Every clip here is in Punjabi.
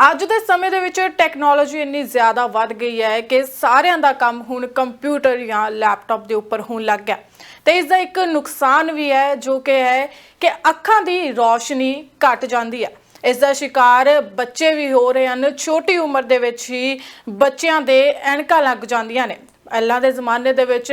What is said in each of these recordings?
ਅੱਜ ਦੇ ਸਮੇਂ ਦੇ ਵਿੱਚ ਟੈਕਨੋਲੋਜੀ ਇੰਨੀ ਜ਼ਿਆਦਾ ਵੱਧ ਗਈ ਹੈ ਕਿ ਸਾਰਿਆਂ ਦਾ ਕੰਮ ਹੁਣ ਕੰਪਿਊਟਰ ਜਾਂ ਲੈਪਟਾਪ ਦੇ ਉੱਪਰ ਹੋਣ ਲੱਗ ਗਿਆ। ਤੇ ਇਸ ਦਾ ਇੱਕ ਨੁਕਸਾਨ ਵੀ ਹੈ, ਜੋ ਕਿ ਹੈ ਕਿ ਅੱਖਾਂ ਦੀ ਰੌਸ਼ਨੀ ਘਟ ਜਾਂਦੀ ਹੈ। ਇਸ ਦਾ ਸ਼ਿਕਾਰ ਬੱਚੇ ਵੀ ਹੋ ਰਹੇ ਹਨ। ਛੋਟੀ ਉਮਰ ਦੇ ਵਿੱਚ ਹੀ ਬੱਚਿਆਂ ਦੇ ਐਨਕਾਂ ਲੱਗ ਜਾਂਦੀਆਂ ਨੇ। ਪਹਿਲਾਂ ਦੇ ਜ਼ਮਾਨੇ ਦੇ ਵਿੱਚ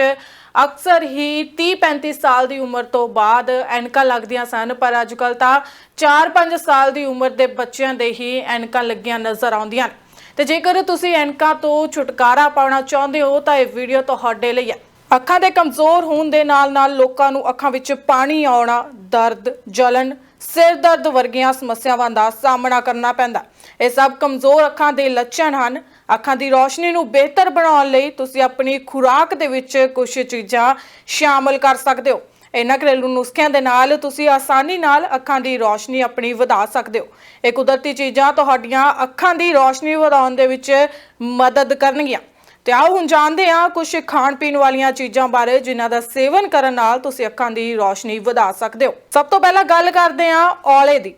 ਅਕਸਰ ਹੀ 30-35 ਸਾਲ ਦੀ ਉਮਰ ਤੋਂ ਬਾਅਦ ਐਨਕਾਂ ਲੱਗਦੀਆਂ ਸਨ, ਪਰ ਅੱਜ ਕੱਲ ਤਾਂ 4-5 ਸਾਲ ਦੀ ਉਮਰ ਦੇ ਬੱਚਿਆਂ ਦੇ ਹੀ ਐਨਕਾਂ ਲੱਗੀਆਂ ਨਜ਼ਰ ਆਉਂਦੀਆਂ ਨੇ। ਤੇ ਜੇਕਰ ਤੁਸੀਂ ਐਨਕਾਂ ਤੋਂ ਛੁਟਕਾਰਾ ਪਾਉਣਾ ਚਾਹੁੰਦੇ ਹੋ, ਤਾਂ ਇਹ ਵੀਡੀਓ ਤੁਹਾਡੇ ਲਈ ਹੈ। ਅੱਖਾਂ ਦੇ ਕਮਜ਼ੋਰ ਹੋਣ ਦੇ ਨਾਲ-ਨਾਲ ਲੋਕਾਂ ਨੂੰ ਅੱਖਾਂ ਵਿੱਚ ਪਾਣੀ ਆਉਣਾ, ਦਰਦ ਜਲਨ ਸਿਰ ਦਰਦ ਵਰਗੀਆਂ ਸਮੱਸਿਆਵਾਂ ਦਾ ਸਾਹਮਣਾ ਕਰਨਾ ਪੈਂਦਾ। ਇਹ ਸਭ ਕਮਜ਼ੋਰ ਅੱਖਾਂ ਦੇ ਲੱਛਣ ਹਨ। ਅੱਖਾਂ ਦੀ ਰੌਸ਼ਨੀ ਨੂੰ ਬਿਹਤਰ ਬਣਾਉਣ ਲਈ ਤੁਸੀਂ ਆਪਣੀ ਖੁਰਾਕ ਦੇ ਵਿੱਚ ਕੁਝ ਚੀਜ਼ਾਂ ਸ਼ਾਮਲ ਕਰ ਸਕਦੇ ਹੋ। ਇਹਨਾਂ ਘਰੇਲੂ ਨੁਸਖਿਆਂ ਦੇ ਨਾਲ ਤੁਸੀਂ ਆਸਾਨੀ ਨਾਲ ਅੱਖਾਂ ਦੀ ਰੌਸ਼ਨੀ ਆਪਣੀ ਵਧਾ ਸਕਦੇ ਹੋ। ਇਹ ਕੁਦਰਤੀ ਚੀਜ਼ਾਂ ਤੁਹਾਡੀਆਂ ਅੱਖਾਂ ਦੀ ਰੌਸ਼ਨੀ ਵਧਾਉਣ ਦੇ ਵਿੱਚ ਮਦਦ ਕਰਨਗੀਆਂ। ਤੇ ਆਓ ਹੁਣ ਜਾਣਦੇ ਹਾਂ ਕੁਝ ਖਾਣ ਪੀਣ ਵਾਲੀਆਂ ਚੀਜ਼ਾਂ ਬਾਰੇ, ਜਿਨ੍ਹਾਂ ਦਾ ਸੇਵਨ ਕਰਨ ਨਾਲ ਤੁਸੀਂ ਅੱਖਾਂ ਦੀ ਰੌਸ਼ਨੀ ਵਧਾ ਸਕਦੇ ਹੋ। ਸਭ ਤੋਂ ਪਹਿਲਾਂ ਗੱਲ ਕਰਦੇ ਹਾਂ ਔਲੇ ਦੀ।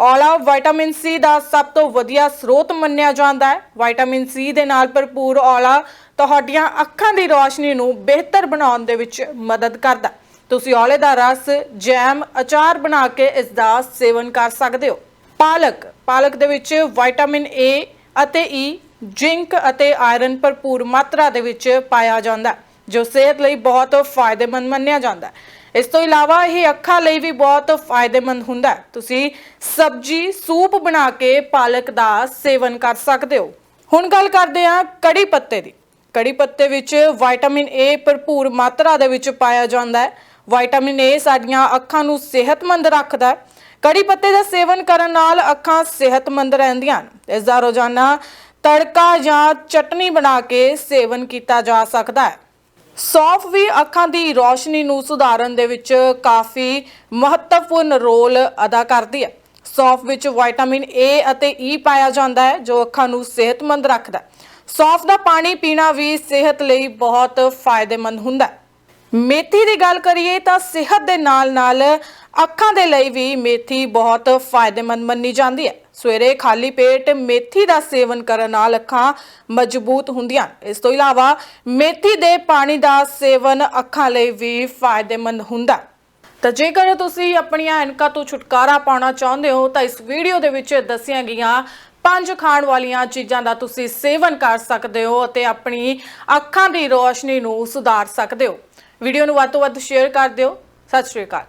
ਔਲਾ ਵਿਟਾਮਿਨ ਸੀ ਦਾ ਸਭ ਤੋਂ ਵਧੀਆ ਸਰੋਤ ਮੰਨਿਆ ਜਾਂਦਾ ਹੈ। ਵਿਟਾਮਿਨ ਸੀ ਦੇ ਨਾਲ ਭਰਪੂਰ ਔਲਾ ਤੁਹਾਡੀਆਂ ਅੱਖਾਂ ਦੀ ਰੌਸ਼ਨੀ ਨੂੰ ਬਿਹਤਰ ਬਣਾਉਣ ਦੇ ਵਿੱਚ ਮਦਦ ਕਰਦਾ ਤੁਸੀਂ ਔਲੇ ਦਾ ਰਸ ਜੈਮ ਅਚਾਰ ਬਣਾ ਕੇ ਇਸ ਦਾ ਸੇਵਨ ਕਰ ਸਕਦੇ ਹੋ। ਪਾਲਕ ਪਾਲਕ ਦੇ ਵਿੱਚ ਵਿਟਾਮਿਨ ਏ ਅਤੇ e, ਈ ਜ਼ਿੰਕ ਅਤੇ ਆਇਰਨ ਭਰਪੂਰ ਮਾਤਰਾ ਦੇ ਵਿੱਚ ਪਾਇਆ ਜਾਂਦਾ ਹੈ, ਜੋ ਸਿਹਤ ਲਈ ਬਹੁਤ ਫਾਇਦੇਮੰਦ ਮੰਨਿਆ ਜਾਂਦਾ ਹੈ। ਇਸ ਤੋਂ ਇਲਾਵਾ ਇਹ ਅੱਖਾਂ ਲਈ ਵੀ ਬਹੁਤ ਫਾਇਦੇਮੰਦ ਹੁੰਦਾ ਹੈ। ਤੁਸੀਂ ਸਬਜੀ, ਸੂਪ ਬਣਾ ਕੇ ਪਾਲਕ ਦਾ ਸੇਵਨ ਕਰ ਸਕਦੇ ਹੋ। ਹੁਣ ਗੱਲ ਕਰਦੇ ਹਾਂ ਕੜੀ ਪੱਤੇ ਦੀ। ਕੜੀ ਪੱਤੇ ਵਿੱਚ ਵਿਟਾਮਿਨ ਏ ਭਰਪੂਰ ਮਾਤਰਾ ਦੇ ਵਿੱਚ ਪਾਇਆ ਜਾਂਦਾ ਹੈ। ਵਿਟਾਮਿਨ ਏ ਸਾਡੀਆਂ ਅੱਖਾਂ ਨੂੰ ਸਿਹਤਮੰਦ ਰੱਖਦਾ ਹੈ। ਕੜੀ ਪੱਤੇ ਦਾ ਸੇਵਨ ਕਰਨ ਨਾਲ ਅੱਖਾਂ ਸਿਹਤਮੰਦ ਰਹਿੰਦੀਆਂ ਹਨ। ਇਸ ਦਾ ਰੋਜ਼ਾਨਾ ਤੜਕਾ ਜਾਂ ਚਟਨੀ ਬਣਾ ਕੇ ਸੇਵਨ ਕੀਤਾ ਜਾ ਸਕਦਾ ਹੈ। ਸੌਂਫ ਵੀ ਅੱਖਾਂ ਦੀ ਰੌਸ਼ਨੀ ਨੂੰ ਸੁਧਾਰਨ ਦੇ ਵਿੱਚ ਕਾਫੀ ਮਹੱਤਵਪੂਰਨ ਰੋਲ ਅਦਾ ਕਰਦੀ ਹੈ। ਸੌਂਫ ਵਿੱਚ ਵਿਟਾਮਿਨ ਏ ਅਤੇ ਈ ਪਾਇਆ ਜਾਂਦਾ ਹੈ, ਜੋ ਅੱਖਾਂ ਨੂੰ ਸਿਹਤਮੰਦ ਰੱਖਦਾ ਹੈ। ਸੌਂਫ ਦਾ ਪਾਣੀ ਪੀਣਾ ਵੀ ਸਿਹਤ ਲਈ ਬਹੁਤ ਫਾਇਦੇਮੰਦ ਹੁੰਦਾ ਹੈ। ਮੇਥੀ ਦੀ ਗੱਲ ਕਰੀਏ ਤਾਂ ਸਿਹਤ ਦੇ ਨਾਲ-ਨਾਲ ਅੱਖਾਂ ਦੇ ਲਈ ਵੀ ਮੇਥੀ ਬਹੁਤ ਫਾਇਦੇਮੰਦ ਮੰਨੀ ਜਾਂਦੀ ਹੈ। ਸਵੇਰੇ ਖਾਲੀ ਪੇਟ ਮੇਥੀ ਦਾ ਸੇਵਨ ਕਰਨ ਨਾਲ ਅੱਖਾਂ ਮਜ਼ਬੂਤ ਹੁੰਦੀਆਂ ਹਨ। ਇਸ ਤੋਂ ਇਲਾਵਾ ਮੇਥੀ ਦੇ ਪਾਣੀ ਦਾ ਸੇਵਨ ਅੱਖਾਂ ਲਈ ਵੀ ਫਾਇਦੇਮੰਦ ਹੁੰਦਾ ਤਾਂ ਜੇਕਰ ਤੁਸੀਂ ਆਪਣੀਆਂ ਐਨਕਾਂ ਤੋਂ ਛੁਟਕਾਰਾ ਪਾਉਣਾ ਚਾਹੁੰਦੇ ਹੋ ਤਾਂ ਇਸ ਵੀਡੀਓ ਦੇ ਵਿੱਚ ਦੱਸੀਆਂ ਗਈਆਂ ਪੰਜ ਖਾਣ ਵਾਲੀਆਂ ਚੀਜ਼ਾਂ ਦਾ ਤੁਸੀਂ ਸੇਵਨ ਕਰ ਸਕਦੇ ਹੋ ਅਤੇ ਆਪਣੀ ਅੱਖਾਂ ਦੀ ਰੋਸ਼ਨੀ ਨੂੰ ਸੁਧਾਰ ਸਕਦੇ ਹੋ। ਵੀਡੀਓ ਨੂੰ ਵੱਧ ਤੋਂ ਵੱਧ ਸ਼ੇਅਰ ਕਰ ਦਿਓ। ਸਤਿ ਸ਼੍ਰੀ ਅਕਾਲ।